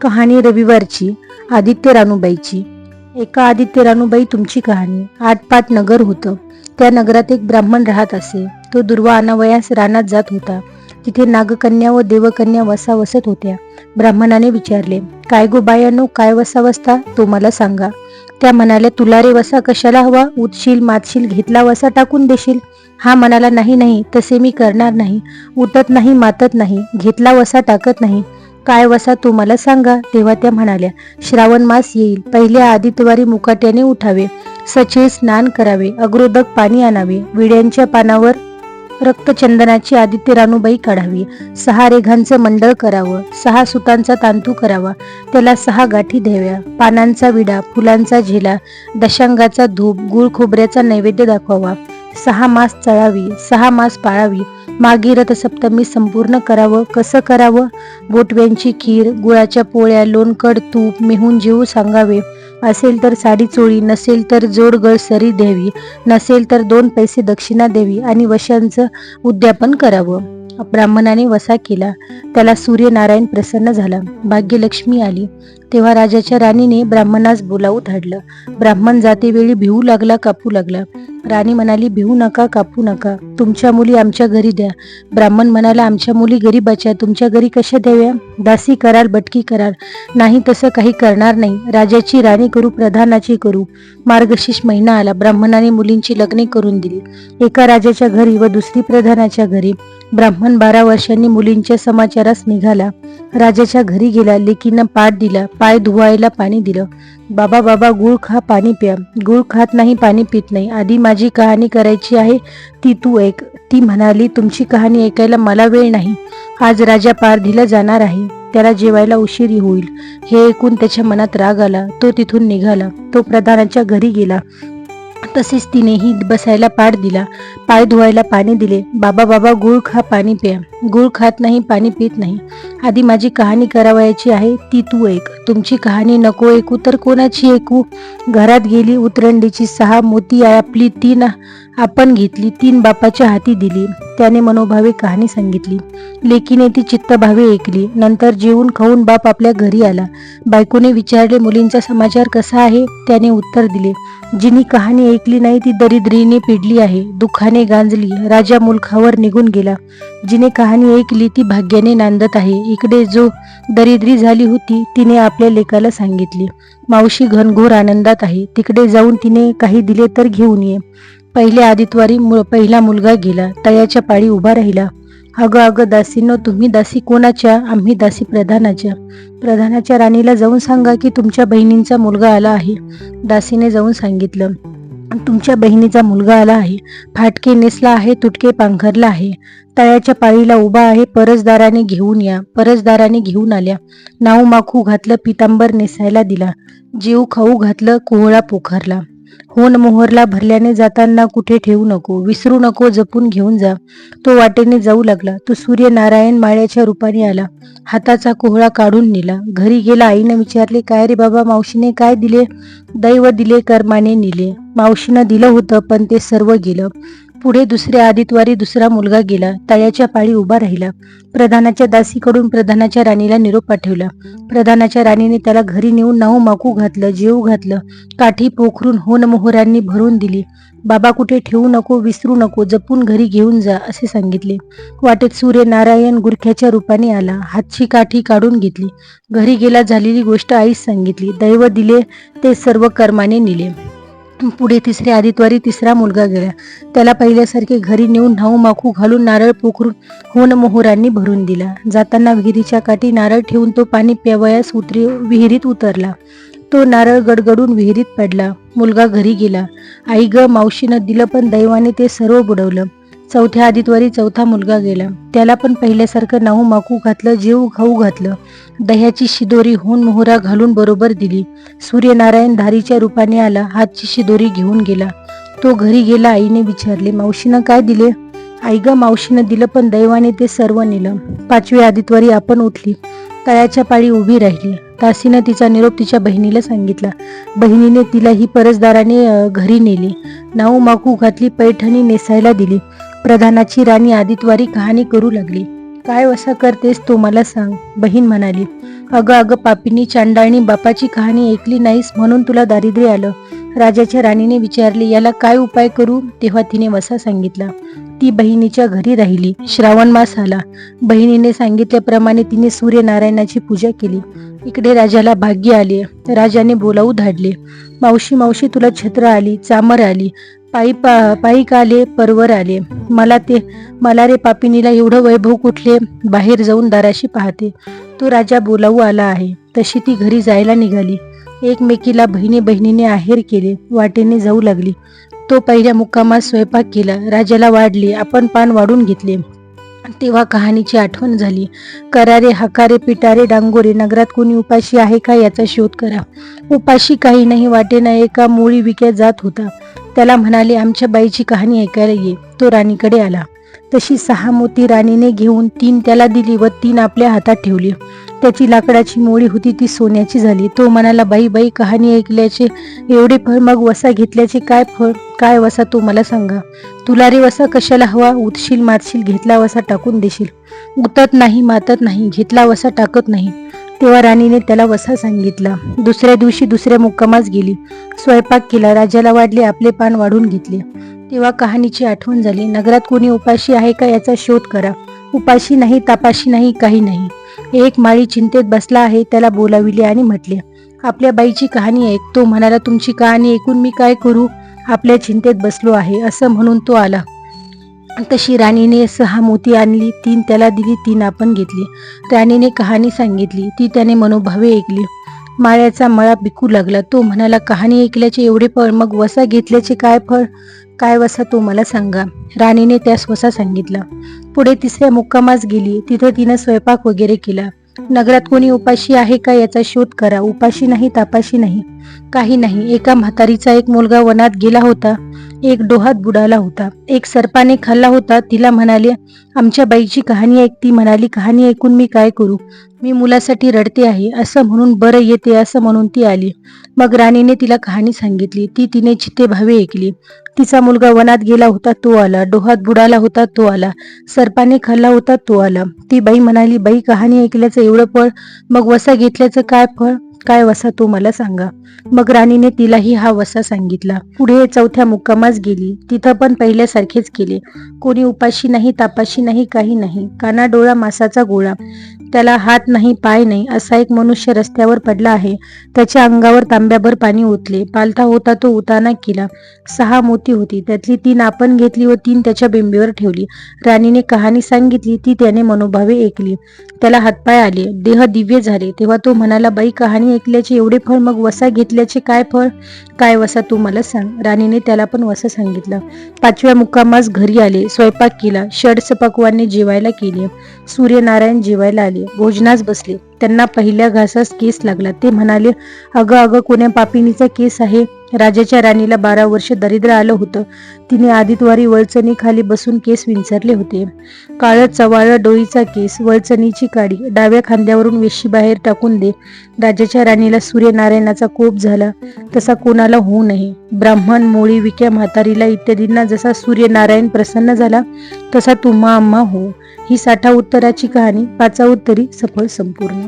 कहाणी रविवारची आदित्य रानूबाईची एका आदित्य रानूबाई तुमची कहाणी आटपाट नगर होतं. त्या नगरात एक ब्राह्मण राहत असे. तो दुर्वा अनावयास रानात जात होता. तिथे नागकन्या व देवकन्या वसा वसत होत्या. ब्राह्मणाने विचारले काय गो बायानो काय वसा वसता तो मला सांगा. त्या म्हणाल्या तुला रे वसा कशाला हवा? उठशील मातशील घेतला वसा टाकून देशील. हा म्हणाला नाही नाही तसे मी करणार नाही. उठत नाही मातत नाही. घेतला वसा टाकत नाही. काय वसा तू मला सांगा? तेव्हा त्या म्हणाल्या श्रावण मास येईल. पहिल्या आदित्यवारी मुकाट्याने उठावे. सचे स्नान करावे. अग्रोदक पाणी आणावे. विड्यांच्या पानावर रक्तचंदनाची आदित्य रानूबाई काढावी. सहा रेघांचं मंडळ करावं. सहा सुतांचा तांतू करावा. त्याला सहा गाठी द्याव्या. पानांचा विडा फुलांचा झेला दशांगाचा धूप गुळ खोबऱ्याचा नैवेद्य दाखवावा. सहा मास चळावी सहा मास पाळावी. मागी रथसप्तमी संपूर्ण करावं कसं करावं? बोटव्यांची खीर गुळाच्या पोळ्या लोणकड तूप मिहून जेऊ सांगावे. असेल तर साडी चोळी नसेल तर जोडगळ सरी द्यावी. नसेल तर दोन पैसे दक्षिणा द्यावी आणि वशांचं उद्यापन करावं. ब्राह्मणाने वसा केला. त्याला सूर्यनारायण प्रसन्न झाला. भाग्यलक्ष्मी आली. तेव्हा राजाच्या राणीने ब्राह्मणास बोलावू धाडलं. ब्राह्मण जातेवेळी भिवू लागला कापू लागला. राणी म्हणाली भिवू नका कापू नका. तुमच्या मुली आमच्या घरी द्या ब्राह्मण म्हणाला आमच्या मुली गरीबाच्या तुमच्या घरी कशा द्याव्या? दासी कराल बटकी कराल. नाही तसं काही करणार नाही. राजाची राणी करू प्रधानाची करू. मार्गशीर्ष महिना आला. ब्राह्मणाने मुलींची लग्ने करून दिली. एका राजाच्या घरी व दुसरी प्रधानाच्या घरी. ब्राह्मण बारा वर्षांनी मुलींच्या समाचारास निघाला. राजाच्या घरी गेला. लेकीनं पाठ दिला. पाय धुवायला पाणी दिलं. बाबा बाबा गुळ खा पाणी प्या. गुळ खात नाही पाणी पित नाही. आधी माझी कहाणी करायची आहे. ती तू ऐक. ती म्हणाली तुमची कहाणी ऐकायला मला वेळ नाही. आज राजा पारधीला जाणार आहे. त्याला जेवायला उशीर होईल. हे ऐकून त्याच्या मनात राग आला. तो तिथून निघाला. तो प्रधानाच्या घरी गेला. तसेच तिनेही बसायला पाठ दिला. पाय धुवायला पाणी दिले. बाबा बाबा गुळ खा पाणी प्या. गुळ खात नाही पाणी पित नाही. आधी माझी कहाणी करावयाची आहे. ती तू ऐक. तुमची कहाणी नको ऐकू तर कोणाची ऐकू? घरात गेली उतरंडीची सहा मोती आपली तीन आपण घेतली तीन बापाच्या हाती दिली. त्याने मनोभावे कहाणी सांगितली. लेकीने ती चित्तभावे ऐकली. नंतर जेवून खाऊन बाप आपल्या घरी आला. बायकोने विचारले मुलींचा समाचार कसा आहे? त्याने उत्तर दिले जिनी कहाणी ऐकली नाही ती दरिद्रीने पिडली आहे. दुःखाने गांजली. राजा मुलखावर निघून गेला. जिने कहाणी ऐकली ती भाग्याने नांदत आहे. इकडे जो दरिद्री झाली होती तिने आपल्या लेकाला सांगितली मावशी घनघोर आनंदात आहे. तिकडे जाऊन तिने काही दिले तर घेऊन ये. पहिल्या आदितवारी मु पहिला मुलगा गेला. तयाच्या पाळी उभा राहिला. अगं अगं दासीनो तुम्ही दासी कोणाच्या? आम्ही दासी प्रधानाच्या. प्रधानाच्या राणीला जाऊन सांगा की तुमच्या बहिणींचा मुलगा आला आहे. दासीने जाऊन सांगितलं. तुमच्या बहिणीचा मुलगा आला आहे. फाटके नेसला आहे तुटके पांघरला आहे. तळ्याच्या पाळीला उभा आहे परसदाराने घेऊन या. परसदाराने घेऊन आल्या. नाऊ माखू घातलं पितांबर नेसायला दिला. जीव खाऊ घातलं कोहळा पोखरला होन मोहरला भरल्याने जाताना कुठे ठेवू नको विसरू नको जपून घेऊन जा. तो वाटेने जाऊ लागला. तो सूर्य नारायण माळ्याच्या रूपाने आला. हाताचा कोहळा काढून नेला. घरी गेला. आईने विचारले काय रे बाबा मावशीने काय दिले? दैव दिले कर्माने नेले. मावशीनं दिलं होतं पण ते सर्व गेलं. पुढे दुसऱ्या आदितवारी दुसरा मुलगा गेला. तळ्याच्या पाळी उभा राहिला. प्रधानाच्या दासीकडून प्रधानाच्या राणीला निरोप पाठवला. प्रधानाच्या राणीने त्याला घरी नेऊन नाऊ माकू घातलं जेऊ घातलं. काठी पोखरून होन मोहरांनी भरून दिली. बाबा कुठे ठेवू नको विसरू नको जपून घरी घेऊन जा असे सांगितले. वाटेत सूर्यनारायण गुरख्याच्या रूपाने आला. हातची काठी काढून घेतली. घरी गेला झालेली गोष्ट आईस सांगितली. दैव दिले ते सर्व कर्माने निले. पुढे तिसऱ्या आदितवारी तिसरा मुलगा गेला. त्याला पहिल्यासारखे घरी नेऊन न्हाऊ माखू घालून नारळ पोखरून होन मोहरांनी भरून दिला. जाताना विहिरीच्या काठी नारळ ठेवून तो पाणी प्यावयास उतरी विहिरीत उतरला. तो नारळ गडगडून विहिरीत पडला. मुलगा घरी गेला. आई ग मावशीनं दिलं पण दैवाने ते सर्व बुडवलं. चौथ्या आदितवारी चौथा मुलगा गेला. त्याला पण पहिल्यासारखं नाऊ माकू घातलं जेव खाऊ घातलं. दह्याची शिदोरी होऊन मोहरा घालून बरोबर दिली. सूर्यनारायण धारीच्या रूपाने आला हातची शिदोरी घेऊन गेला. तो घरी गेला आईने विचारले मावशीनं काय दिले? आई ग मावशीनं दिलं पण दैवाने ते सर्व नेलं. पाचवी आदितवारी आपण उठली तळ्याच्या पाळी उभी राहिली. तासीनं तिचा निरोप तिच्या बहिणीला सांगितला. बहिणीने तिला ही परसदाराने घरी नेली. नाऊ माकू घातली पैठणी नेसायला दिली. प्रधानाची राणी आदितवारी कहाणी करू लागली. काय वसा करतेस तो मला सांग बहीण म्हणाली. अगं अगं पापीनी चांडाळणी बापाची कहाणी ऐकली नाहीस म्हणून तुला दारिद्र्य आलं. राजाच्या राणीने विचारले याला काय उपाय करू? तेव्हा तिने वसा सांगितला. ती बहिणीच्या घरी राहिली. श्रावण मास आला. बहिणीने सांगितल्याप्रमाणे तिने सूर्यनारायणाची पूजा केली. इकडे राजाला भाग्य आले. राजाने बोलावू धाडले. मावशी मावशी तुला छत्र आली चामर आली. पायी पा पायीक आले? परवर आले. मला ते मला रे पापिनीला एवढं वैभव कुठले? बाहेर जाऊन दाराशी पाहते. तो राजा बोलावू आला आहे. तशी ती घरी जायला निघाली. एकमेकीला बहिणी बहिणीने आहेर केले. वाटेने जाऊ लागली. तो पहिल्या मुक्कामात स्वयंपाक केला. राजाला वाढले. आपण पान वाढून घेतले. तेव्हा कहाणीची आठवण झाली. करारे हकारे पिटारे डांगोरे नगरात कोणी उपाशी आहे का याचा शोध करा. उपाशी काही नाही वाटेना एका मुळी विक्या जात होता. त्याला म्हणाले आमच्या बाईची कहाणी ऐकायला ये. तो राणीकडे आला. तशी सहा मोती राणीने घेऊन तीन त्याला दिली व तीन आपल्या हातात ठेवली. त्याची लाकडाची मोळी होती ती सोन्याची झाली. तो म्हणाला बाई बाई कहाणी ऐकल्याचे एवढे फळ मग वसा घेतल्याचे काय फळ काय वसा तो मला सांगा? तुला रे वसा कशाला हवा? उतशील मारशील घेतला वसा टाकून देशील. उतत नाही मातत नाही घेतला वसा टाकत नाही. तेव्हा राणीने त्याला वसा सांगितला. दुसऱ्या दिवशी दुसऱ्या मुक्कामास गेली. स्वयंपाक केला. राजाला वाढले. आपले पान वाढून घेतले. तेव्हा कहाणीची आठवण झाली. नगरात कोणी उपाशी आहे का याचा शोध करा. उपाशी नाही तापाशी नाही काही नाही. एक माळी चिंतेत बसला आहे त्याला बोलाविले आणि म्हटले आपल्या बाईची कहाणी ऐक. तो म्हणाला तुमची कहाणी ऐकून मी काय करू? आपल्या चिंतेत बसलो आहे. असं म्हणून तो आला. तशी राणीने सहा मोती आणली तीन त्याला दिली तीन आपण घेतली. राणीने कहाणी सांगितली ती त्याने मनोभावे ऐकली. माळ्याचा मळा बिकू लागला. तो म्हणाला कहाणी ऐकल्याचे एवढे फळ मग वसा घेतल्याचे काय फळ? काय वसा तो मला सांगा. राणीने त्यास वसा सांगितला. पुढे तिसऱ्या मुक्कामास गेली. तिथे तिनं स्वयंपाक वगैरे केला. नगरात कोणी उपाशी आहे का याचा शोध करा. उपाशी नाही तापाशी नाही. काही नाही. एका म्हातारीचा एक मुलगा वनात गेला होता. एक डोहात बुडाला होता. एक सर्पाने खाल्ला होता. तिला म्हणाले आमच्या बाईची कहाणी ऐकती म्हणाली कहाणी ऐकून मी काय करू? मी मुलासाठी रडते आहे असं म्हणून बरं येते असं म्हणून ती आली. मग राणीने तिला कहाणी सांगितली. ती तिने चित्ते भावे ऐकली. तिचा मुलगा वनात गेला होता तो आला. डोहात बुडाला होता तो आला. सर्पाने खाल्ला होता तो आला. ती बाई म्हणाली बाई कहाणी ऐकल्याचं एवढं फळ मग वसा घेतल्याचं काय फळ? काय वसा तो मला सांगा. मग राणीने तिलाही हा वसा सांगितला. पुढे चौथ्या मुक्कामास गेली. तिथं पण पहिल्यासारखेच केले. कोणी उपाशी नाही तापाशी नाही काही नाही. काना डोळा मासाचा गोळा. त्याला हात नाही पाय नाही असा एक मनुष्य रस्त्यावर पडला आहे. त्याच्या अंगावर तांब्याभर पाणी ओतले. पालथा होता तो उताना केला. सहा मोती होती. त्यातली तीन आपण घेतली व तीन त्याच्या बिंबीवर ठेवली. राणीने कहाणी सांगितली ती त्याने मनोभावे ऐकली. त्याला हातपाय आले. देह दिव्य झाले. तेव्हा तो म्हणाला बाई कहाणी ऐकल्याचे एवढे फळ मग वसा घेतल्याचे काय फळ? काय वसा तू मला सांग. राणीने त्याला पण वसा सांगितलं. पाचव्या मुक्कामास घरी आले स्वयंपाक केला षडस पक्वाने जेवायला केले सूर्यनारायण जेवायला आले भोजनास बसले. त्यांना पहिल्या घासास केस लागला. ते म्हणाले अगं अगं कोण्या पापिनीचा केस आहे? राजाच्या राणीला बारा वर्ष दरिद्र आलं होतं. तिने आदितवारी वळचणी खाली बसून केस विंचरले होते. काळं चवाळं डोईचा केस वळचणीची काडी डाव्या खांद्यावरून वेशी बाहेर टाकून दे. राजाच्या राणीला सूर्यनारायणाचा कोप झाला. तसा कोणाला होऊ नये. ब्राह्मण मोळी विक्या म्हातारीला इत्यादींना जसा सूर्यनारायण प्रसन्न झाला तसा तुम्हा आम्हा हो ही साठा उत्तराची कहाणी पाचा उत्तरी सफळ संपूर्ण.